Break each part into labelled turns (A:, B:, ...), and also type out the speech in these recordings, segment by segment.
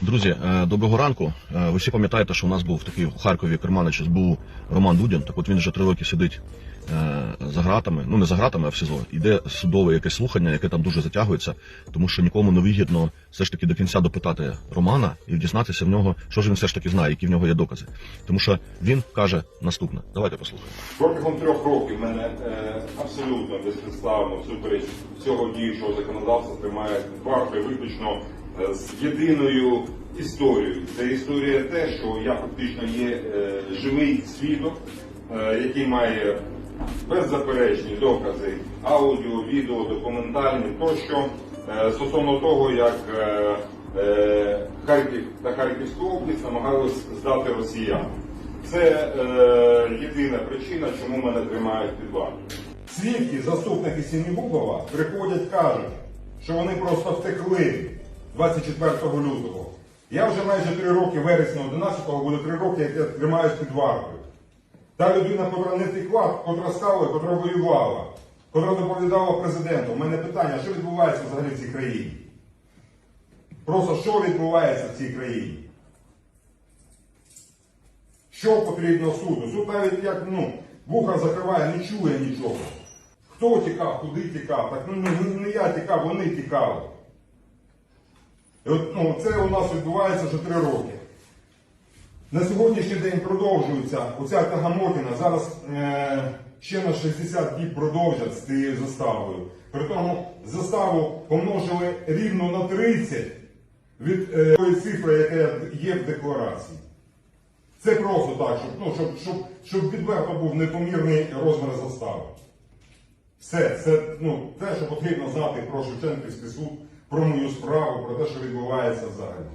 A: Друзі, е, доброго ранку. Е, Ви всі пам'ятаєте, що у нас був такий у Харкові керманич СБУ Роман Дудін. Так от він вже три роки сидить е, за гратами. Ну не за гратами, а в СІЗО. Іде судове якесь слухання, яке там дуже затягується, тому що нікому не вигідно все ж таки до кінця допитати Романа і дізнатися в нього, що ж він все ж таки знає, які в нього є докази. Тому що він каже наступне. Давайте послухаємо.
B: Протягом трьох років мене абсолютно безпідставно всупереч цього діючого законодавства тримає під вартою виключно з єдиною історією. Це історія те, що я фактично є е, живий свідок, е, який має беззаперечні докази аудіо, відео, документальні тощо е, стосовно того, як е, е, Харків та Харківська область намагалися здати росіян. Це е, єдина причина, чому мене тримають під вартою. Свідки, заступники Сінігубова приходять, кажуть, що вони просто втекли 24 лютого. Я вже майже три роки, вересня 11-го, буде три роки, як я тримаюсь під вартою. Та людина, котра не втекла, котра стала, котра воювала, котра доповідала президенту. У мене питання, що відбувається взагалі в цій країні? Просто що відбувається в цій країні? Що потрібно суду? Суд навіть як ну, вуха закриває, не чує нічого. Хто тікав, куди тікав? Так ну, не, не я тікав, вони тікали. Ну, це у нас відбувається вже три роки. На сьогоднішній день продовжується оця тагамотина. Зараз е, ще на 60 діб продовжать з цією заставою. При тому заставу помножили рівно на 30 від е, тої цифри, яка є в декларації. Це просто так, щоб, ну, щоб, щоб, щоб відверто був непомірний розмір застави. Все, це ну, те, що потрібно знати про Шевченківський суд, про мою справу, про те, що відбувається взагалі.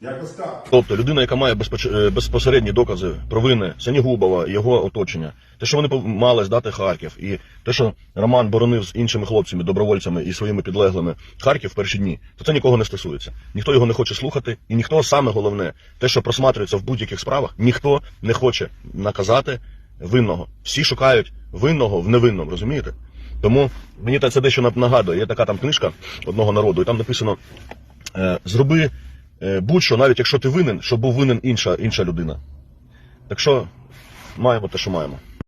B: Якось так.
A: Тобто людина, яка має е, безпосередні докази провини Сенігубова його оточення, те, що вони мали здати Харків, і те, що Роман боронив з іншими хлопцями, добровольцями і своїми підлеглими Харків в перші дні, то це нікого не стосується. Ніхто його не хоче слухати, і ніхто саме головне, те, що просматрюється в будь-яких справах, ніхто не хоче наказати винного. Всі шукають винного в невинному, розумієте? Тому мені це дещо нагадує. Є така там книжка одного народу, і там написано: е, зроби е, будь-що, навіть якщо ти винен, щоб був винен інша, інша людина. Так що маємо те, що маємо.